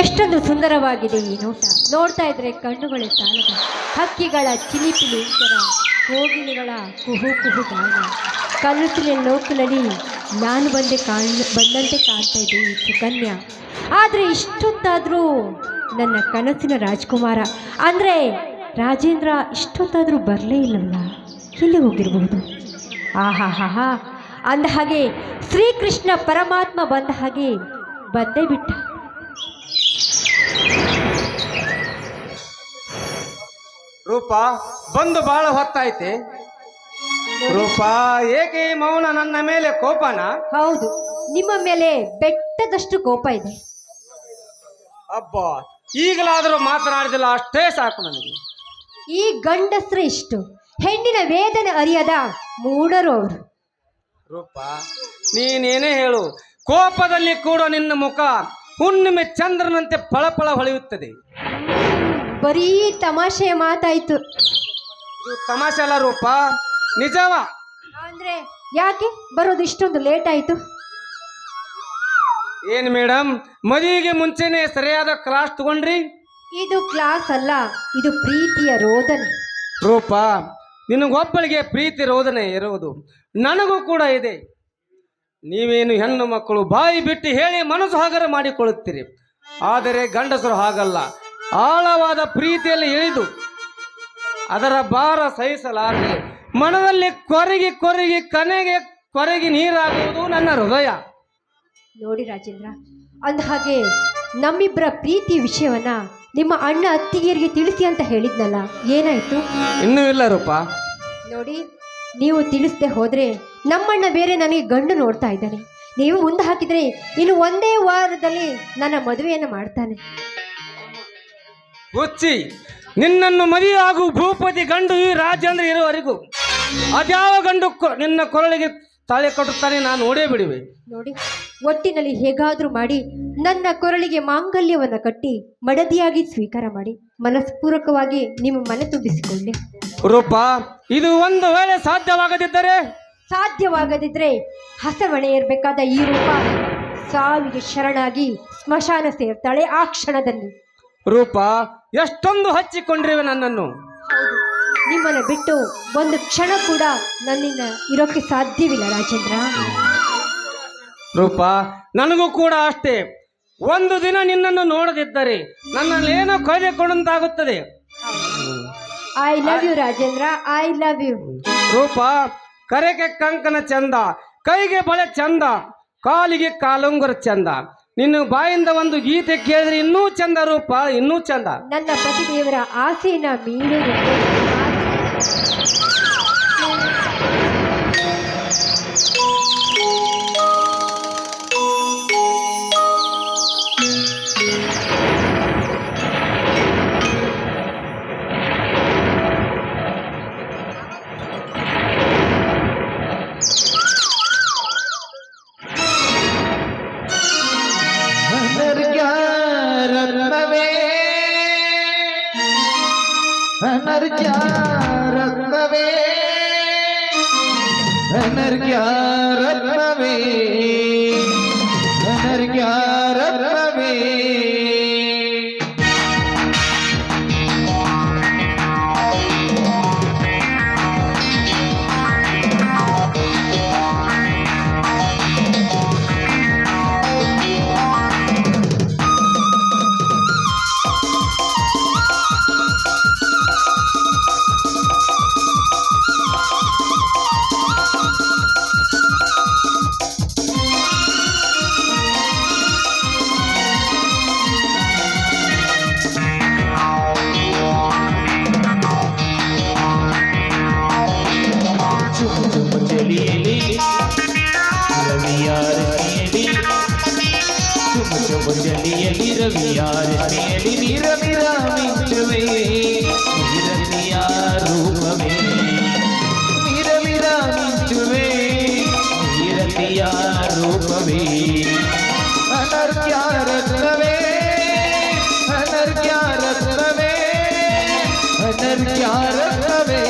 ಎಷ್ಟೊಂದು ಸುಂದರವಾಗಿದೆ ಈ ನೋಟ. ನೋಡ್ತಾ ಇದ್ರೆ ಕಣ್ಣುಗಳೇ ಸಾಲದ. ಹಕ್ಕಿಗಳ ಚಿಲಿಪಿಲಿ ಥರ ಕೋಗಿಲೆಗಳ ಕುಹು ಕುಹು ಗಾನ ಕಲ್ಲುತ್ತಿನ ಲೋಕಲಲ್ಲಿ ನಾನು ಬಂದೆ ಕಾಣ್, ಬಂದಂತೆ ಕಾಣ್ತಾ ಇದ್ದೆ ಈ ಸುಕನ್ಯ. ಆದರೆ ಇಷ್ಟೊತ್ತಾದರೂ ನನ್ನ ಕನಸಿನ ರಾಜ್ಕುಮಾರ. ಅಂದರೆ ರಾಜೇಂದ್ರ ಇಷ್ಟೊತ್ತಾದರೂ ಬರಲೇ ಇಲ್ಲವಲ್ಲ ಎಲ್ಲಿ ಹೋಗಿರಬಹುದು ಆಹಾ ಹಾ ಹಾ ಅಂದ ಹಾಗೆ ಶ್ರೀಕೃಷ್ಣ ಪರಮಾತ್ಮ ಬಂದ ಹಾಗೆ ಬಂದೇ ಬಿಟ್ಟ. ರೂಪ ಬಂದು ಬಹಳ ಹೊತ್ತಾಯ್ತೆ. ರೂಪ ಏಕೆ ಈ ಮೌನ ನನ್ನ ಮೇಲೆ ಕೋಪನ? ಹೌದು ನಿಮ್ಮ ಮೇಲೆ ಬೆಟ್ಟದಷ್ಟು ಕೋಪ ಇದೆ. ಅಬ್ಬ ಈಗಲಾದರೂ ಮಾತನಾಡಿದಿಲ್ಲ ಅಷ್ಟೇ ಸಾಕು ನನಗೆ. ಈ ಗಂಡಸ್ರ ಇಷ್ಟು. ಹೆಣ್ಣಿನ ವೇದನೆ ಅರಿಯದ ಮೂಢರು ಅವರು. ರೂಪ ನೀನೇನೇ ಹೇಳು ಕೋಪದಲ್ಲಿ ಕೂಡ ನಿನ್ನ ಮುಖ ಹುಣ್ಣಿಮೆ ಚಂದ್ರನಂತೆ ಫಳಫಳ ಹೊಳೆಯುತ್ತದೆ. ಬರೀ ತಮಾಷೆ ಮಾತಾಯ್ತು. ಇದು ತಮಾಷೆ ಅಲ್ಲ ರೂಪ. ನಿಜವ? ಅಂದ್ರೆ ಯಾಕೆ? ಬರೋದು ಇಷ್ಟೊಂದು ಲೇಟ್ ಆಯ್ತು. ಏನು ಮೇಡಮ್ ಮದುವೆಗೆ ಮುಂಚೆನೆ ಸರಿಯಾದ ಕ್ಲಾಸ್ ತಗೊಂಡ್ರಿ? ಇದು ಕ್ಲಾಸ್ ಅಲ್ಲ ಇದು ಪ್ರೀತಿಯ ರೋದನೆ. ರೂಪ ನಿನಗೊಬ್ಬಳಿಗೆ ಪ್ರೀತಿ ರೋದನೆ ಇರುವುದು? ನನಗೂ ಕೂಡ ಇದೆ. ನೀವೇನು ಹೆಣ್ಣು ಮಕ್ಕಳು ಬಾಯಿ ಬಿಟ್ಟು ಹೇಳಿ ಮನಸ್ಸು ಹಾಗರ ಮಾಡಿಕೊಳ್ಳುತ್ತೀರಿ. ಆದರೆ ಗಂಡಸರು ಹಾಗಲ್ಲ. ಆಳವಾದ ಪ್ರೀತಿಯಲ್ಲಿ ಇಳಿದು ಅದರ ಭಾರ ಸಹಿಸಲಾರದೆ ಮನದಲ್ಲಿ ಕೊರಗಿ ಕೊರಗಿ ಕನೆಗೆ ಕೊರಗಿ ನೀರಾಗುವುದು ನನ್ನ ಹೃದಯ. ನೋಡಿ ರಾಜೇಂದ್ರ ಅಂದ ಹಾಗೆ ನಮ್ಮಿಬ್ಬರ ಪ್ರೀತಿ ವಿಷಯವನ್ನ ನಿಮ್ಮ ಅಣ್ಣ ಅತ್ತಿಗೆಯರಿಗೆ ತಿಳಿಸಿ ಅಂತ ಹೇಳಿದ್ನಲ್ಲ ಏನಾಯ್ತು? ಇನ್ನೂ ಇಲ್ಲ ರೂಪ. ನೋಡಿ ನೀವು ತಿಳಿಸದೆ ಹೋದ್ರೆ ನಮ್ಮಣ್ಣ ಬೇರೆ ನನಗೆ ಗಂಡು ನೋಡ್ತಾ ಇದ್ದಾನೆ. ನೀವು ಮುಂದೆ ಹಾಕಿದ್ರೆ ಇನ್ನು ಒಂದೇ ವಾರದಲ್ಲಿ ನನ್ನ ಮದುವೆಯನ್ನು ಮಾಡ್ತಾನೆ. ಹುಚ್ಚಿ ನಿನ್ನನ್ನು ಮರಿ ಆಗು ಭೂಪತಿ ಗಂಡು ಈ ರಾಜೇಂದ್ರ ಇರುವವರೆಗೂ. ಅದ್ಯಾವ ಗಂಡು ನಿನ್ನ ಕೊರಳಿಗೆ ತಾಳೆ ಕಟ್ಟುತ್ತಾನೆ ನಾನು ನೋಡೇ ಬಿಡುವೆ. ನೋಡಿ ಒಟ್ಟಿನಲ್ಲಿ ಹೇಗಾದ್ರೂ ಮಾಡಿ ನನ್ನ ಕೊರಳಿಗೆ ಮಾಂಗಲ್ಯವನ್ನು ಕಟ್ಟಿ ಮಡದಿಯಾಗಿ ಸ್ವೀಕಾರ ಮಾಡಿ ಮನಸ್ಪೂರ್ವಕವಾಗಿ ನಿಮ್ಮ ಮನೆ ತುಂಬಿಸಿಕೊಳ್ಳಿ. ರೂಪ ಇದು ಒಂದು ವೇಳೆ ಸಾಧ್ಯವಾಗದಿದ್ದರೆ? ಸಾಧ್ಯವಾಗದಿದ್ರೆ ಹಸವಣೆ ಇರಬೇಕಾದ ಈ ರೂಪ ಸಾವಿಗೆ ಶರಣಾಗಿ ಸ್ಮಶಾನ ಸೇರ್ತಾಳೆ ಆ ಕ್ಷಣದಲ್ಲಿ. ರೂಪ ಎಷ್ಟೊಂದು ಹಚ್ಚಿಕೊಂಡಿರುವೆ ನನ್ನನ್ನು. ನಿಮ್ಮನ್ನ ಬಿಟ್ಟು ಒಂದು ಕ್ಷಣ ಕೂಡ ನನ್ನಿಂದ ಇರೋಕ್ಕೆ ಸಾಧ್ಯವಿಲ್ಲ ರಾಜೇಂದ್ರ. ರೂಪ ನನಗೂ ಕೂಡ ಅಷ್ಟೇ. ಒಂದು ದಿನ ನಿನ್ನನ್ನು ನೋಡದಿದ್ದರೆ ನನ್ನಲ್ಲೇನೋ ಕಳೆದುಕೊಂಡಂತಾಗುತ್ತದೆ I love you Rajendra. I love you Roopa ಕರೆಗೆ ಕಂಕನ ಚಂದ ಕೈಗೆ ಬಳೆ ಚಂದ ಕಾಲಿಗೆ ಕಾಲುಂಗುರ ಚಂದ. ನಿನ್ನ ಬಾಯಿಂದ ಒಂದು ಗೀತೆ ಕೇಳಿದ್ರೆ ಇನ್ನೂ ಚಂದ ರೂಪ ಇನ್ನೂ ಚಂದ. ನನ್ನ ಪತಿದೇವರ ಆಸೆಯನ್ನ ಮೀರಿರುತ್ತೆ अनर क्या रत्नवे अनर क्या रत्नवे अनर क्या रत्नवे अनर क्या रखवे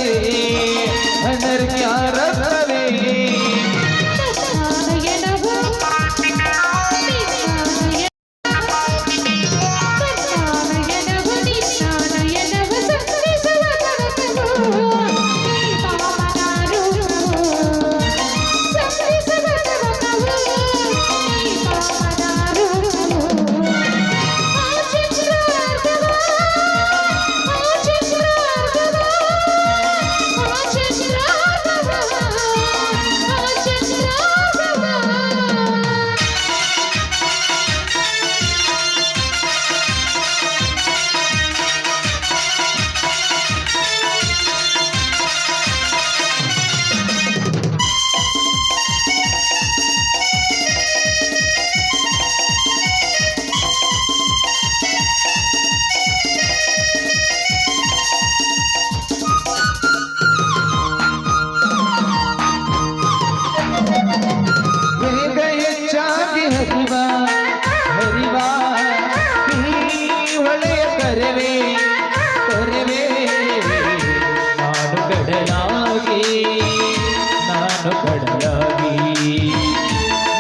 ಕಡಲಗಿ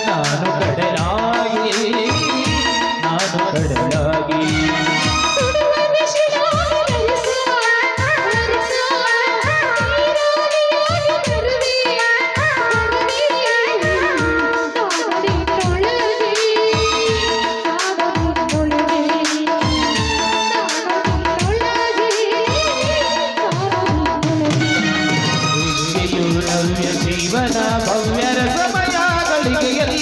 ನಾನು ಕಡಲ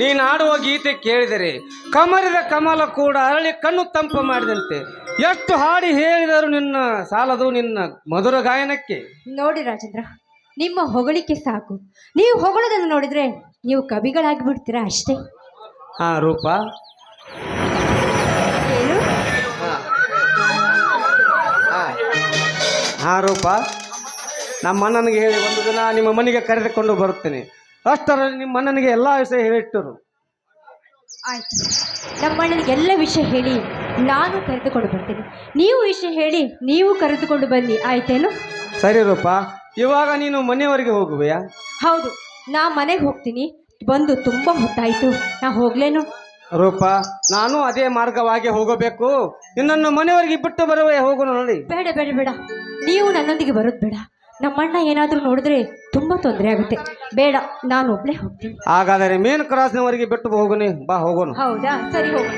ನೀನು ಆಡುವ ಗೀತೆ ಕೇಳಿದರೆ ಕಮರಿದ ಕಮಲ ಕೂಡ ಅರಳಿ ಕಣ್ಣು ತಂಪು ಮಾಡಿದಂತೆ. ಎಷ್ಟು ಹಾಡಿ ಹೇಳಿದರು ನಿನ್ನ ಸಾಲದು ನಿನ್ನ ಮಧುರ ಗಾಯನಕ್ಕೆ? ನೋಡಿ ರಾಜೇಂದ್ರ ನಿಮ್ಮ ಹೊಗಳಿಕೆ ಸಾಕು. ನೀವು ಹೊಗಳದನ್ನು ನೋಡಿದ್ರೆ ನೀವು ಕವಿಗಳಾಗಿ ಬಿಡ್ತೀರಾ ಅಷ್ಟೇ. ಹಾ ರೂಪ. ಏನು? ಹಾ ರೂಪ. ನಮ್ಮ ಅಣ್ಣನಿಗೆ ಹೇಳಿ ಒಂದು ದಿನ ನಿಮ್ಮ ಮನೆಗೆ ಕರೆದುಕೊಂಡು ಬರುತ್ತೇನೆ. ಅಷ್ಟರಲ್ಲಿ ನಿಮ್ಮ ಅಣ್ಣನಿಗೆ ಎಲ್ಲ ವಿಷಯ ಹೇಳಿಟ್ಟರು. ಆಯ್ತು. ನಮ್ಮ ಅಣ್ಣನಿಗೆ ಎಲ್ಲ ವಿಷಯ ಹೇಳಿ ನಾನು ಕರೆದುಕೊಂಡು ಬರ್ತೀನಿ. ನೀವು ವಿಷಯ ಹೇಳಿ ನೀವು ಕರೆದುಕೊಂಡು ಬನ್ನಿ. ಆಯ್ತೇನು? ಸರಿ ರೂಪ ಇವಾಗ ನೀನು ಮನೆಯವರೆಗೆ ಹೋಗುವೆಯಾ? ಹೌದು ನಾ ಮನೆಗೆ ಹೋಗ್ತೀನಿ. ಬಂದು ತುಂಬ ಹೊತ್ತಾಯ್ತು. ನಾ ಹೋಗ್ಲೇನು? ರೂಪ ನಾನು ಅದೇ ಮಾರ್ಗವಾಗಿ ಹೋಗಬೇಕು. ನಿನ್ನನ್ನು ಮನೆಯವರಿಗೆ ಬಿಟ್ಟು ಬರುವೆ ಹೋಗೋಣ ನೋಡಿ. ಬೇಡ ಬೇಡ ಬೇಡ. ನೀವು ನನ್ನೊಂದಿಗೆ ಬರೋದು ಬೇಡ. ನಮ್ಮಣ್ಣ ಏನಾದರೂ ನೋಡಿದ್ರೆ ತುಂಬ ತೊಂದರೆ ಆಗುತ್ತೆ. ಬೇಡ ನಾನು ಒಬ್ಳೆ ಹೋಗ್ತೀನಿ. ಹಾಗಾದರೆ ಮೇನ್ ಕ್ರಾಸ್ನವರೆಗೆ ಬಿಟ್ಟು ಹೋಗೋಣ ಬಾ ಹೋಗೋಣ ಹೌದಾ? ಸರಿ ಹೋಗೋಣ.